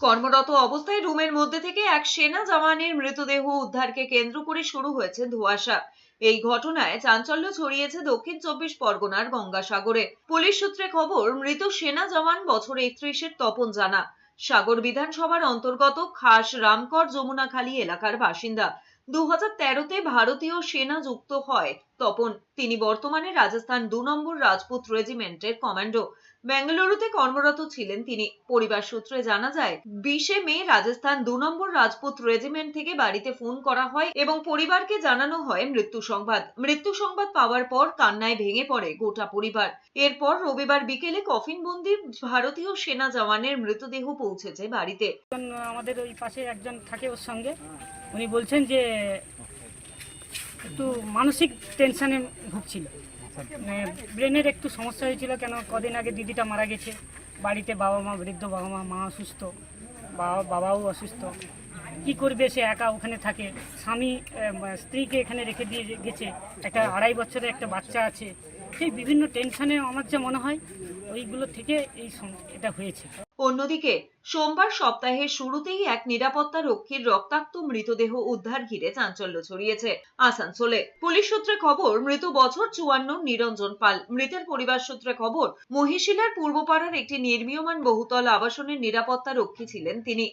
কর্মরত অবস্থায় রুমের মধ্যে থেকে এক সেনা জওয়ানের মৃতদেহ উদ্ধারকে কেন্দ্র করে শুরু হয়েছে ধোঁয়াশা। এই ঘটনায় চাঞ্চল্য ছড়িয়েছে দক্ষিণ চব্বিশ পরগনার গঙ্গাসাগরে। পুলিশ সূত্রে খবর, মৃত সেনা জওয়ান বছর একত্রিশের তপন জানা। সাগর বিধানসভার অন্তর্গত খাস রামকর যমুনাখালী এলাকার বাসিন্দা। দু তেরোতে ভারতীয় সেনা যুক্ত হয় তপন। তিনি বর্তমানে রাজস্থান দু নম্বর রাজপুত রেজিমেন্টের কমান্ডো। বেঙ্গালুরুতে কর্মরত ছিলেন তিনি। পরিবার সূত্রে জানা যায়, বিশে মে রাজস্থান দু নম্বর রাজপুত রেজিমেন্ট থেকে বাড়িতে ফোন করা হয় এবং পরিবারকে জানানো হয় মৃত্যু সংবাদ। মৃত্যু সংবাদ পাওয়ার পর কান্নায় ভেঙে পড়ে গোটা পরিবার। এরপর রবিবার বিকেলে কফিনবন্দি ভারতীয় সেনা জওয়ানের মৃতদেহ পৌঁছেছে বাড়িতে। আমাদের ওই পাশে একজন থাকে ওর সঙ্গে। উনি বলছেন যে একটু মানসিক টেনশানে ভুগছিল। মানে ব্রেনের একটু সমস্যা হয়েছিল কেন, কদিন আগে দিদিটা মারা গেছে, বাড়িতে বাবা মা, বৃদ্ধ বাবা মা মা অসুস্থ, বাবা, বাবাও অসুস্থ। কি করবে সে একা ওখানে থাকে? স্বামী স্ত্রীকে এখানে রেখে দিয়ে গেছে। একটা আড়াই বছরের একটা বাচ্চা আছে। সেই বিভিন্ন টেনশানে আমার যা মনে হয়, ওইগুলো থেকে এই এটা হয়েছে। অন্যদিকে, সোমবার সপ্তাহের শুরুতেই এক নিরাপত্তা রক্ষীর রক্তাক্ত মৃতদেহ উদ্ধার ঘিরে চাঞ্চল্য ছড়িয়েছে আসানসোলে। পুলিশ সূত্রে খবর, মৃত বছর চুয়ান্ন নিরঞ্জন পাল। মৃতের পরিবার সূত্রে খবর, মহিশিলার পূর্বপাড়ার একটি নির্মীয়মান বহুতল আবাসনের নিরাপত্তা রক্ষী ছিলেন তিনি।